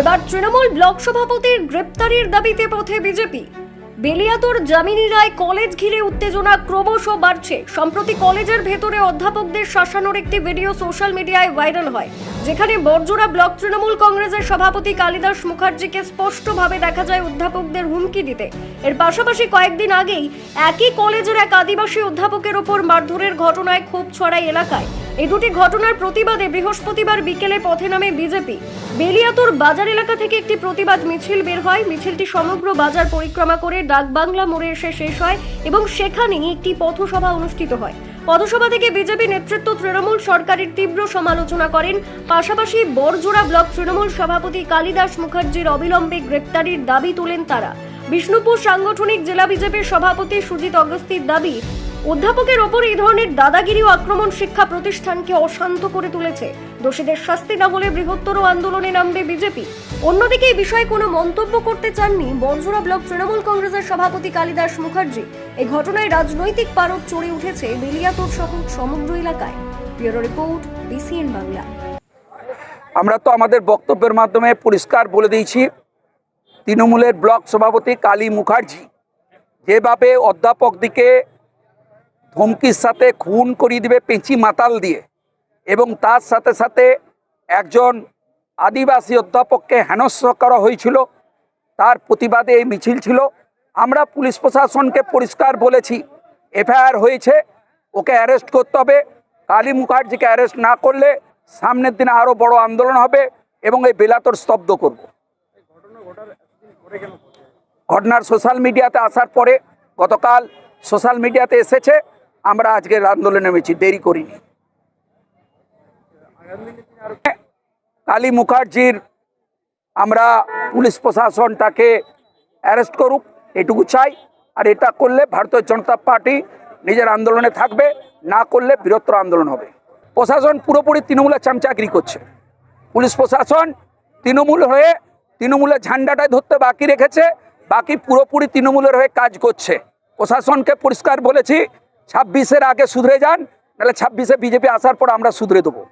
এবার তৃণমূল ব্লক সভাপতির গ্রেপ্তারির দাবিতে পথে বিজেপি। বেলিয়াতোর জামিনী রায় কলেজ ঘিরে উত্তেজনা ক্রমশ বাড়ছে। সম্প্রতি কলেজের ভেতরে অধ্যাপকদের শাসানোর একটি ভিডিও সোশ্যাল মিডিয়ায় ভাইরাল হয়। যেখানে বরজোড়া ব্লক তৃণমূল কংগ্রেসের সভাপতি কালিদাস মুখার্জিকে স্পষ্টভাবে দেখা যায় অধ্যাপকদের হুমকি দিতে। এর পাশাপাশি কয়েকদিন আগেই একই কলেজের এক আদিবাসী অধ্যাপকের ওপর মারধরের ঘটনায় ক্ষোভ ছড়ায় এলাকায়। এই দুটি ঘটনার প্রতিবাদে বৃহস্পতিবার বিকেলে পথে নামে বিজেপি। বেলিয়াতুর বাজার এলাকা থেকে একটি প্রতিবাদ মিছিল বের হয়। মিছিলটি সমগ্র বাজার পরিক্রমা করে ডাকবাংলা মোড়ে এসে শেষ হয় এবং সেখানেই একটি পথসভা অনুষ্ঠিত হয়। পথসভা থেকে বিজেপি নেতৃত্ব তৃণমূল সরকারের তীব্র সমালোচনা করেন। পাশাপাশি বরজোড়া ব্লক তৃণমূল সভাপতি কালিদাস মুখার্জির অবিলম্বে গ্রেপ্তারির দাবি তোলেন তারা। বিষ্ণুপুর সাংগঠনিক জেলা বিজেপির সভাপতি সুজিত অগস্তির দাবি অধ্যাপকের ওপর এই ধরনের দাদাগিরি ও আক্রমণ শিক্ষা প্রতিষ্ঠানকে অশান্ত করে তুলেছে। দোষীদের শাস্তি না হলে বৃহত্তর আন্দোলনে নামবে বিজেপি। অন্যদিকে এই বিষয়ে কোনো মন্তব্য করতে চাননি বরজোড়া ব্লক তৃণমূল কংগ্রেসের সভাপতি কালিদাস মুখার্জি। এই ঘটনায় রাজনৈতিক পারদ চড়ে উঠেছে বেলিয়াতোর সহ সমগ্র এলাকায়। Bureau report, BCN Bangla. আমরা তো আমাদের বক্তব্যের মাধ্যমে পরিষ্কার বলে দিয়েছি, তৃণমূলের ব্লক সভাপতি কালী মুখার্জি যেভাবে অধ্যাপকদিকে ধমকির সাথে খুন করিয়ে দিবে পেঁচি মাতাল দিয়ে। এবং তার সাথে সাথে একজন আদিবাসী অধ্যাপককে হেনস্থ করা হয়েছিল। তার প্রতিবাদে এই মিছিল ছিল। আমরা পুলিশ প্রশাসনকে পরিষ্কার বলেছি, এফআইআর হয়েছে, ওকে অ্যারেস্ট করতে হবে। কালী মুখার্জিকে অ্যারেস্ট না করলে সামনের দিনে আরও বড় আন্দোলন হবে এবং এই বেলাতর স্তব্ধ করব। ঘটনার সোশ্যাল মিডিয়াতে আসার পরে গতকাল সোশ্যাল মিডিয়াতে এসেছে। আমরা আজকের আন্দোলনে নেমেছি, দেরি করিনি। কালী মুখার্জির আমরা পুলিশ প্রশাসনটাকে অ্যারেস্ট করুক, এটুকু চাই। আর এটা করলে ভারতীয় জনতা পার্টি নিজের আন্দোলনে থাকবে, না করলে বৃহত্তর আন্দোলন হবে। প্রশাসন পুরোপুরি তৃণমূলের চামচাকরি করছে। পুলিশ প্রশাসন তৃণমূল হয়ে তৃণমূলের ঝান্ডাটাই ধরতে বাকি রেখেছে, বাকি পুরোপুরি তৃণমূলের হয়ে কাজ করছে। প্রশাসনকে পরিষ্কার বলেছি ছাব্বিশের আগে সুধরে যান নাহলে ছাব্বিশে বিজেপি আসার পর আমরা সুধরে দেবো।